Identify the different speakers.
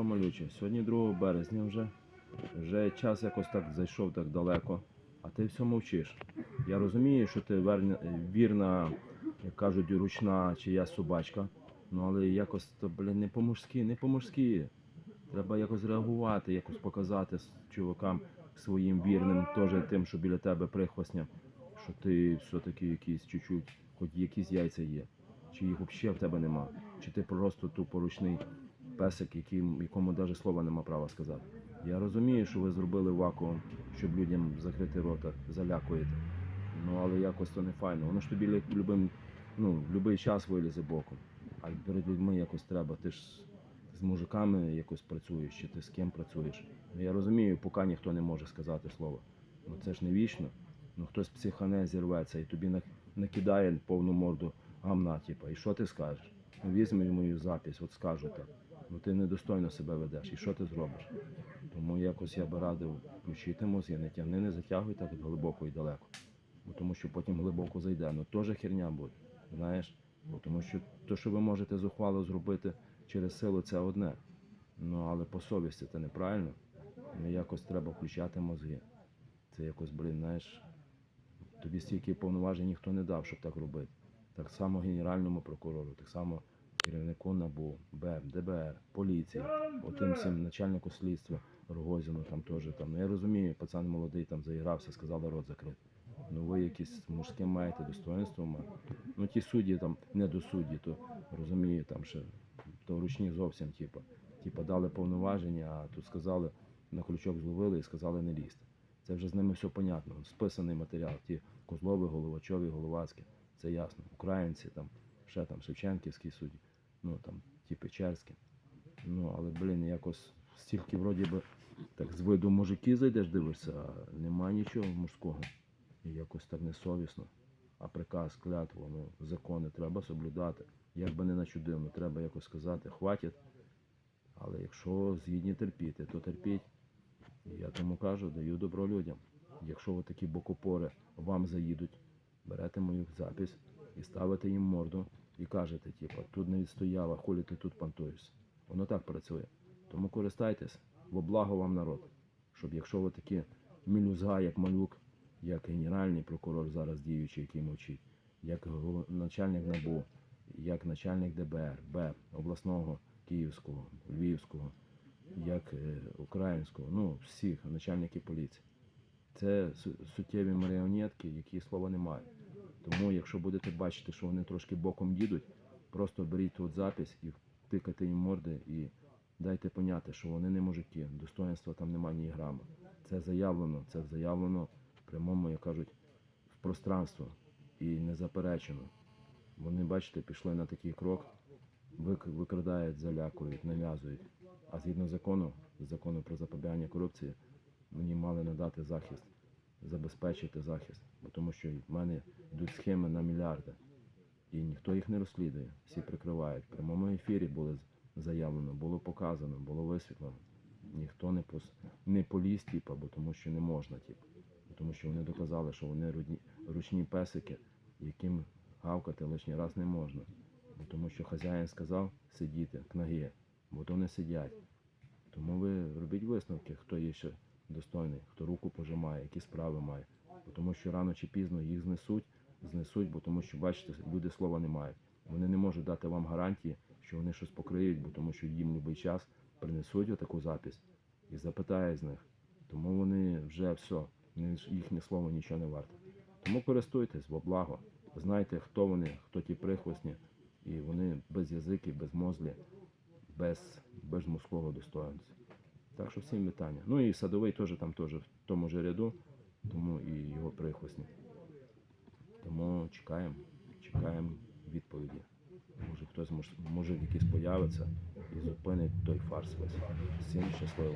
Speaker 1: що, малюче, сьогодні 2 березня вже. Вже час якось так зайшов так далеко, а ти все мовчиш. Я розумію, що ти верна, вірна, як кажуть, ручна чи я собачка. Ну але якось то, блін, не по-мужськи, не по-мужськи. Треба якось реагувати, якось показати чувакам своїм вірним, теж тим, що біля тебе прихвостням, що ти все-таки якийсь чуть-чуть, хоч якісь яйця є. Чи їх взагалі в тебе нема, чи ти просто тупо ручний песик, яким, якому навіть слова нема права сказати. Я розумію, що ви зробили вакуум, щоб людям закрити рота, залякуєте. Ну але якось то не файно. Воно ж тобі любим, ну, в будь-який час вилізе боком. А перед людьми якось треба. Ти ж з мужиками якось працюєш, чи ти з ким працюєш. Ну, Я розумію, поки ніхто не може сказати слово. Ну це ж не вічно. Ну хтось психане зірветься і тобі накидає повну морду гамна, типа, і що ти скажеш? Ну візьми мою запись, от скажу так. Ну ти недостойно себе ведеш, і що ти зробиш? Тому якось я би радив включити мозги, не тягни, не затягуй так глибоко і далеко. Бо тому що потім глибоко зайде. Ну теж херня буде. Знаєш? Бо тому що те, що ви можете зухвало зробити через силу, це одне. Ну але по совісті це неправильно. Ну якось треба включати мозги. Це якось, блін, знаєш, тобі стільки повноважень ніхто не дав, щоб так робити. Так само генеральному прокурору, так само керівнику НАБУ, БЕП, ДБР, поліції, отим всім начальнику слідства Рогозіну там теж там. Ну я розумію, пацан молодий там заігрався, сказали рот закрити. Ну ви якісь мужське маєте достоинство. Ну ті судді там не до судді, то розумію, там ще то ручні зовсім, типу. Типа дали повноваження, а тут сказали, на крючок зловили і сказали не лізти. Це вже з ними все понятно. Списаний матеріал. Ті Козлові, Головачові, Головацькі. Це ясно. Українці, там, ще там Шевченківські судді, ну там ті Печерські. Ну, але, блін, якось стільки вроді би так з виду мужики зайдеш, дивишся, а нема нічого мужського. І якось так несовісно. А приказ, клятва, ну, закони треба соблюдати. Як би не начудив, ну треба якось сказати, хватить. Але якщо згідні терпіти, то терпіть. Я тому кажу, даю добро людям. Якщо ви такі бокопори вам заїдуть, берете мою запись і ставите їм морду і кажете, типу, тут не відстояла, хулі ти тут пантуєшся. Воно так працює. Тому користайтесь, во благо вам народ. Щоб якщо ви такі мілюзга, як малюк, як генеральний прокурор зараз діючий, який мовчить, як начальник НАБУ, як начальник ДБР, БЕП, обласного, Київського, Львівського, як е, українського, ну всіх начальників поліції. Це су- суттєві маріонетки, які слова не мають. Тому, якщо будете бачити, що вони трошки боком їдуть, просто беріть тут запись і тикайте їм морди і дайте поняти, що вони не мужики, достоинства там немає ні грама. Це заявлено, це заявлено в прямому, як кажуть, в пространство і не заперечено. Вони, бачите, пішли на такий крок, вик- викрадають, залякують, нав'язують. А згідно закону, закону про запобігання корупції, мені мали надати захист, забезпечити захист, тому що в мене йдуть схеми на мільярди. І ніхто їх не розслідує, всі прикривають. В прямому ефірі було заявлено, було показано, було висвітлено. Ніхто не пос... не поліз, типа, бо тому що не можна, типу. Тому що вони доказали, що вони рудні... ручні песики, яким гавкати лишній раз не можна. Бо тому що хазяїн сказав сидіти, кнаги, бо то не сидять. Тому ви робіть висновки, хто є ще достойний, хто руку пожимає, які справи має. Бо тому що рано чи пізно їх знесуть, знесуть, бо тому що, бачите, люди слова не мають. Вони не можуть дати вам гарантії, що вони щось покриють, бо тому що їм будь-який час принесуть отаку запись і запитають з них. Тому вони вже все, їхнє слово нічого не варте. Тому користуйтесь во благо. Знайте, хто вони, хто ті прихвостні, і вони без язики, без мозлі, без, без мужського достоинства. Так що всім вітання. Ну і садовий теж там теж в тому ж ряду, тому і його прихвостні. Тому чекаємо, чекаємо відповіді. Може хтось мож- може якийсь появиться і зупинить той фарс весь. Всім щасливо.